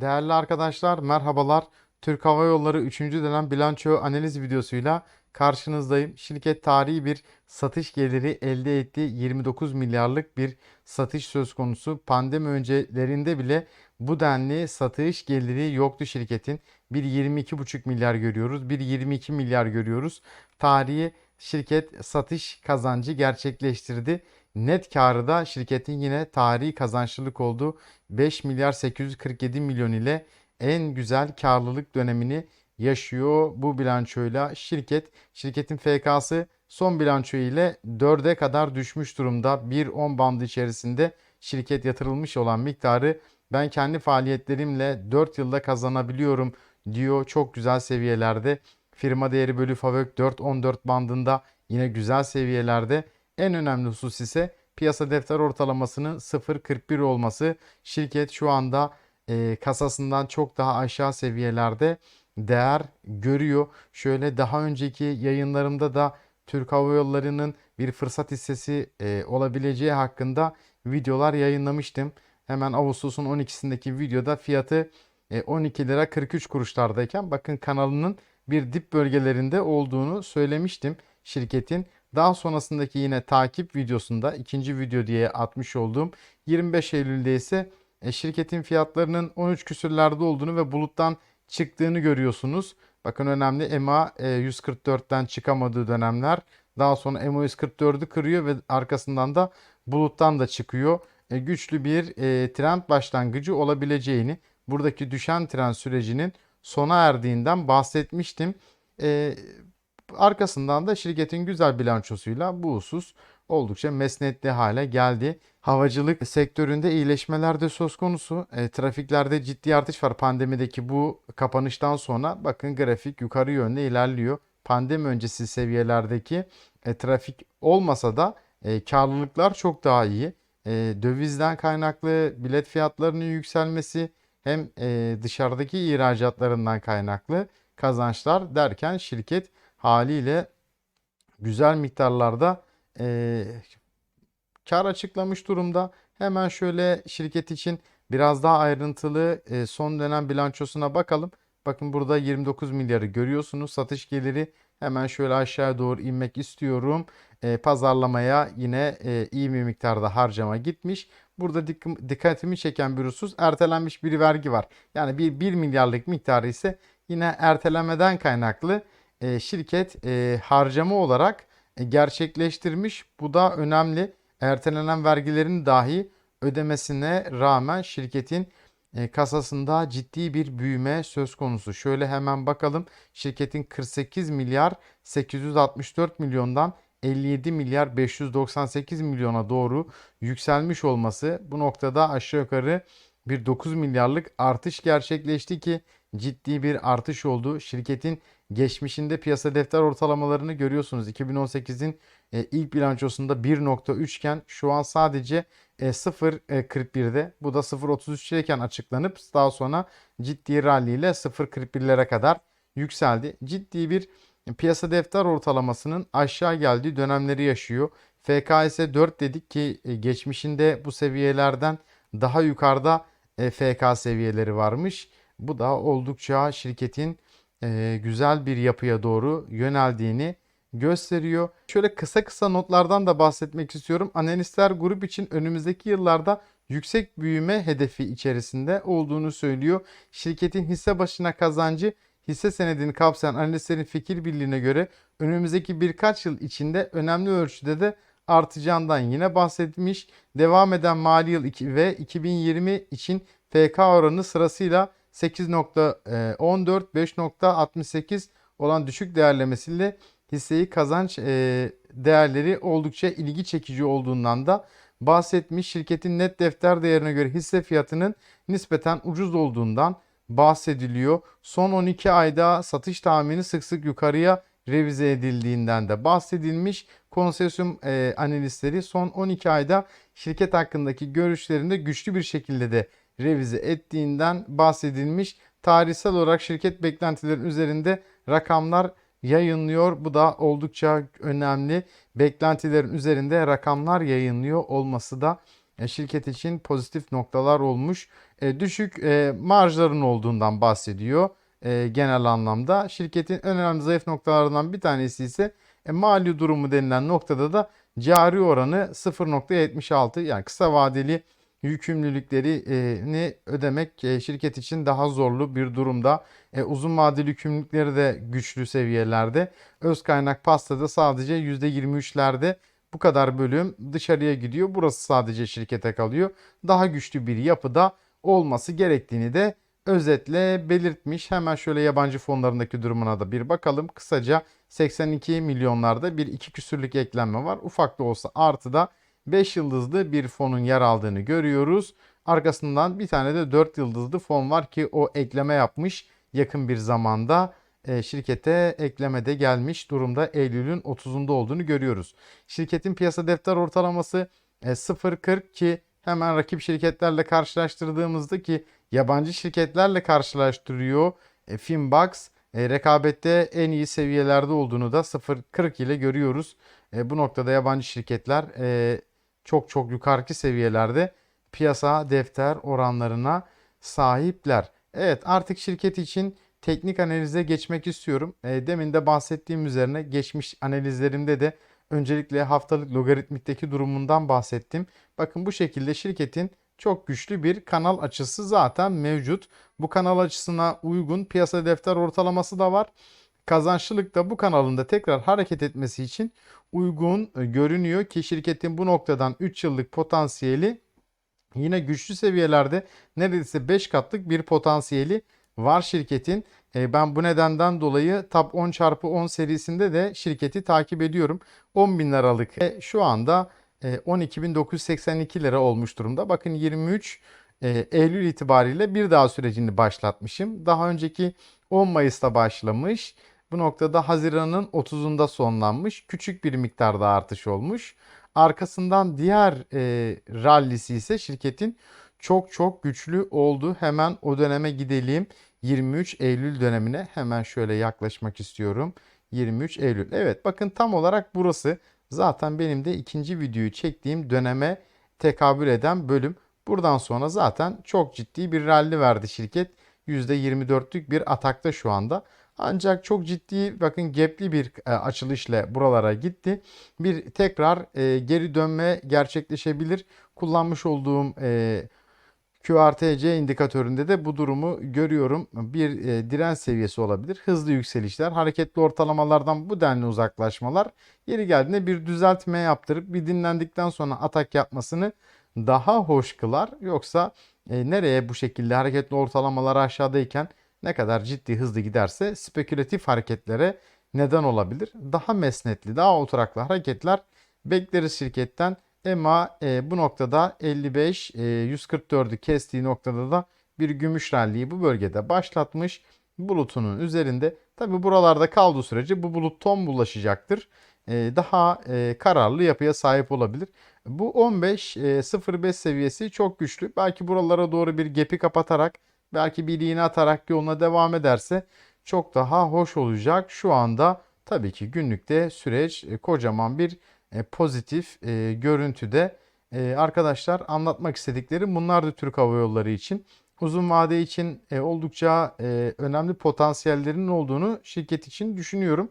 Değerli arkadaşlar merhabalar. Türk Hava Yolları 3. dönem bilanço analiz videosuyla karşınızdayım. Şirket tarihi bir satış geliri elde etti. 29 milyarlık bir satış söz konusu. Pandemi öncelerinde bile bu denli satış geliri yoktu şirketin. Bir 22,5 milyar görüyoruz. Bir 22 milyar görüyoruz. Tarihi şirket satış kazancı gerçekleştirdi. Net karı da şirketin yine tarihi kazançlılık olduğu 5 milyar 847 milyon ile en güzel karlılık dönemini yaşıyor bu bilançoyla. Şirket, şirketin FK'sı son bilanço ile 4'e kadar düşmüş durumda. 1.10 bandı içerisinde şirket yatırılmış olan miktarı ben kendi faaliyetlerimle 4 yılda kazanabiliyorum diyor. Çok güzel seviyelerde. Firma değeri bölü FAVÖK 4.14 bandında yine güzel seviyelerde. En önemli husus ise piyasa defter ortalamasının 0.41 olması. Şirket şu anda e, kasasından çok daha aşağı seviyelerde değer görüyor. Şöyle daha önceki yayınlarımda da Türk Hava Yolları'nın bir fırsat hissesi e, olabileceği hakkında videolar yayınlamıştım. Hemen Ağustos'un 12'sindeki videoda fiyatı e, 12 lira 43 kuruşlardayken bakın kanalının bir dip bölgelerinde olduğunu söylemiştim şirketin. Daha sonrasındaki yine takip videosunda ikinci video diye atmış olduğum 25 Eylül'de ise e, şirketin fiyatlarının 13 küsürlerde olduğunu ve buluttan çıktığını görüyorsunuz. Bakın önemli EMA e, 144'ten çıkamadığı dönemler. Daha sonra EMA 144'ü kırıyor ve arkasından da buluttan da çıkıyor. E, güçlü bir e, trend başlangıcı olabileceğini, buradaki düşen trend sürecinin sona erdiğinden bahsetmiştim. Arkasından da şirketin güzel bilançosuyla bu husus oldukça mesnetli hale geldi. Havacılık sektöründe iyileşmeler de söz konusu. E, trafiklerde ciddi artış var pandemideki bu kapanıştan sonra. Bakın grafik yukarı yönde ilerliyor. Pandemi öncesi seviyelerdeki e, trafik olmasa da e, karlılıklar çok daha iyi. E, dövizden kaynaklı bilet fiyatlarının yükselmesi hem e, dışarıdaki ihracatlarından kaynaklı kazançlar derken şirket haliyle güzel miktarlarda e, kar açıklamış durumda. Hemen şöyle şirket için biraz daha ayrıntılı e, son dönem bilançosuna bakalım. Bakın burada 29 milyarı görüyorsunuz. Satış geliri hemen şöyle aşağıya doğru inmek istiyorum. E, pazarlamaya yine e, iyi bir miktarda harcama gitmiş. Burada dik- dikkatimi çeken bir husus ertelenmiş bir vergi var. Yani bir 1 milyarlık miktarı ise yine ertelemeden kaynaklı e, şirket e, harcama olarak e, gerçekleştirmiş. Bu da önemli. Ertelenen vergilerin dahi ödemesine rağmen şirketin kasasında ciddi bir büyüme söz konusu. Şöyle hemen bakalım. Şirketin 48 milyar 864 milyondan 57 milyar 598 milyona doğru yükselmiş olması bu noktada aşağı yukarı bir 9 milyarlık artış gerçekleşti ki ciddi bir artış oldu. Şirketin geçmişinde piyasa defter ortalamalarını görüyorsunuz. 2018'in e, ilk bilançosunda 1.3 iken şu an sadece e, 0.41'de. Bu da 0.33'teyken açıklanıp daha sonra ciddi rally ile 0.41'lere kadar yükseldi. Ciddi bir piyasa defter ortalamasının aşağı geldiği dönemleri yaşıyor. FKS 4 dedik ki e, geçmişinde bu seviyelerden daha yukarıda e, FK seviyeleri varmış. Bu da oldukça şirketin e, güzel bir yapıya doğru yöneldiğini gösteriyor. Şöyle kısa kısa notlardan da bahsetmek istiyorum. Analistler grup için önümüzdeki yıllarda yüksek büyüme hedefi içerisinde olduğunu söylüyor. Şirketin hisse başına kazancı hisse senedini kapsayan analistlerin fikir birliğine göre önümüzdeki birkaç yıl içinde önemli ölçüde de artacağından yine bahsetmiş. Devam eden mali yıl 2 ve 2020 için FK oranı sırasıyla 8.14, 5.68 olan düşük değerlemesiyle hisseyi kazanç e, değerleri oldukça ilgi çekici olduğundan da bahsetmiş. Şirketin net defter değerine göre hisse fiyatının nispeten ucuz olduğundan bahsediliyor. Son 12 ayda satış tahmini sık sık yukarıya revize edildiğinden de bahsedilmiş. Konsesyum e, analistleri son 12 ayda şirket hakkındaki görüşlerinde güçlü bir şekilde de revize ettiğinden bahsedilmiş. Tarihsel olarak şirket beklentilerin üzerinde rakamlar yayınlıyor. Bu da oldukça önemli. Beklentilerin üzerinde rakamlar yayınlıyor olması da e, şirket için pozitif noktalar olmuş. E, düşük e, marjların olduğundan bahsediyor e, genel anlamda. Şirketin önemli zayıf noktalarından bir tanesi ise e, mali durumu denilen noktada da cari oranı 0.76 yani kısa vadeli yükümlülüklerini ödemek e, şirket için daha zorlu bir durumda. E, uzun vadeli yükümlülükleri de güçlü seviyelerde. Öz kaynak pastada sadece %23'lerde bu kadar bölüm dışarıya gidiyor. Burası sadece şirkete kalıyor. Daha güçlü bir yapıda olması gerektiğini de özetle belirtmiş. Hemen şöyle yabancı fonlarındaki durumuna da bir bakalım. Kısaca 82 milyonlarda bir iki küsürlük eklenme var. Ufak da olsa artıda 5 yıldızlı bir fonun yer aldığını görüyoruz. Arkasından bir tane de 4 yıldızlı fon var ki o ekleme yapmış yakın bir zamanda e, şirkete ekleme de gelmiş durumda Eylül'ün 30'unda olduğunu görüyoruz. Şirketin piyasa defter ortalaması e, 0.40 ki hemen rakip şirketlerle karşılaştırdığımızda ki yabancı şirketlerle karşılaştırıyor. E, Finbox e, rekabette en iyi seviyelerde olduğunu da 0.40 ile görüyoruz. E, bu noktada yabancı şirketler e, çok çok yukarıki seviyelerde piyasa defter oranlarına sahipler. Evet artık şirket için teknik analize geçmek istiyorum. E, demin de bahsettiğim üzerine geçmiş analizlerimde de öncelikle haftalık logaritmikteki durumundan bahsettim. Bakın bu şekilde şirketin çok güçlü bir kanal açısı zaten mevcut. Bu kanal açısına uygun piyasa defter ortalaması da var. Kazançlılık da bu kanalında tekrar hareket etmesi için uygun e, görünüyor ki şirketin bu noktadan 3 yıllık potansiyeli yine güçlü seviyelerde neredeyse 5 katlık bir potansiyeli var şirketin. E, ben bu nedenden dolayı Top 10 çarpı 10 serisinde de şirketi takip ediyorum. 10 bin liralık e, şu anda 12.982 lira olmuş durumda. Bakın 23 Eylül itibariyle bir daha sürecini başlatmışım. Daha önceki 10 Mayıs'ta başlamış. Bu noktada Haziran'ın 30'unda sonlanmış. Küçük bir miktarda artış olmuş. Arkasından diğer e, rallisi ise şirketin çok çok güçlü oldu. Hemen o döneme gidelim. 23 Eylül dönemine hemen şöyle yaklaşmak istiyorum. 23 Eylül. Evet bakın tam olarak burası. Zaten benim de ikinci videoyu çektiğim döneme tekabül eden bölüm. Buradan sonra zaten çok ciddi bir rally verdi şirket. %24'lük bir atakta şu anda. Ancak çok ciddi bakın gapli bir e, açılışla buralara gitti. Bir tekrar e, geri dönme gerçekleşebilir. Kullanmış olduğum e, QRTC indikatöründe de bu durumu görüyorum. Bir e, direnç seviyesi olabilir. Hızlı yükselişler, hareketli ortalamalardan bu denli uzaklaşmalar yeri geldiğinde bir düzeltme yaptırıp bir dinlendikten sonra atak yapmasını daha hoş kılar. Yoksa e, nereye bu şekilde hareketli ortalamalar aşağıdayken ne kadar ciddi hızlı giderse spekülatif hareketlere neden olabilir. Daha mesnetli, daha oturaklı hareketler bekleriz şirketten. EMA e, bu noktada 55 e, 144'ü kestiği noktada da bir gümüş ralliyi bu bölgede başlatmış. Bulutunun üzerinde tabi buralarda kaldığı sürece bu bulut ton bulaşacaktır. E, daha e, kararlı yapıya sahip olabilir. Bu 15 e, 05 seviyesi çok güçlü. Belki buralara doğru bir gap'i kapatarak belki bir iğne atarak yoluna devam ederse çok daha hoş olacak. Şu anda tabii ki günlükte süreç e, kocaman bir e, pozitif e, görüntüde. Arkadaşlar anlatmak istediklerim bunlar da Türk Hava Yolları için. Uzun vade için oldukça önemli potansiyellerinin olduğunu şirket için düşünüyorum.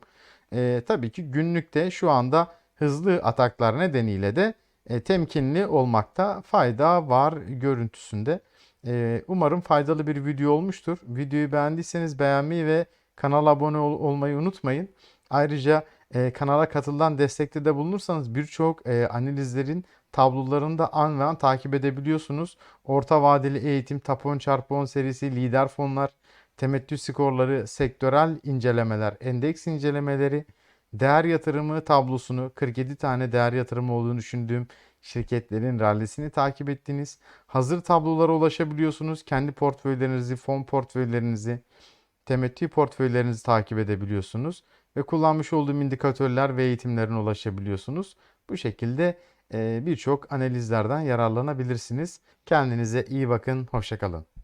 Tabii ki günlükte şu anda hızlı ataklar nedeniyle de temkinli olmakta fayda var görüntüsünde. Ee, umarım faydalı bir video olmuştur. Videoyu beğendiyseniz beğenmeyi ve kanala abone ol- olmayı unutmayın. Ayrıca e, kanala katılan destekte de bulunursanız birçok e, analizlerin tablolarını da an ve an takip edebiliyorsunuz. Orta vadeli eğitim, Tapon çarpı 10 serisi, lider fonlar, temettü skorları, sektörel incelemeler, endeks incelemeleri, değer yatırımı tablosunu 47 tane değer yatırımı olduğunu düşündüğüm şirketlerin rallisini takip ettiniz. Hazır tablolara ulaşabiliyorsunuz. Kendi portföylerinizi, fon portföylerinizi, temettü portföylerinizi takip edebiliyorsunuz. Ve kullanmış olduğum indikatörler ve eğitimlerine ulaşabiliyorsunuz. Bu şekilde birçok analizlerden yararlanabilirsiniz. Kendinize iyi bakın, hoşçakalın.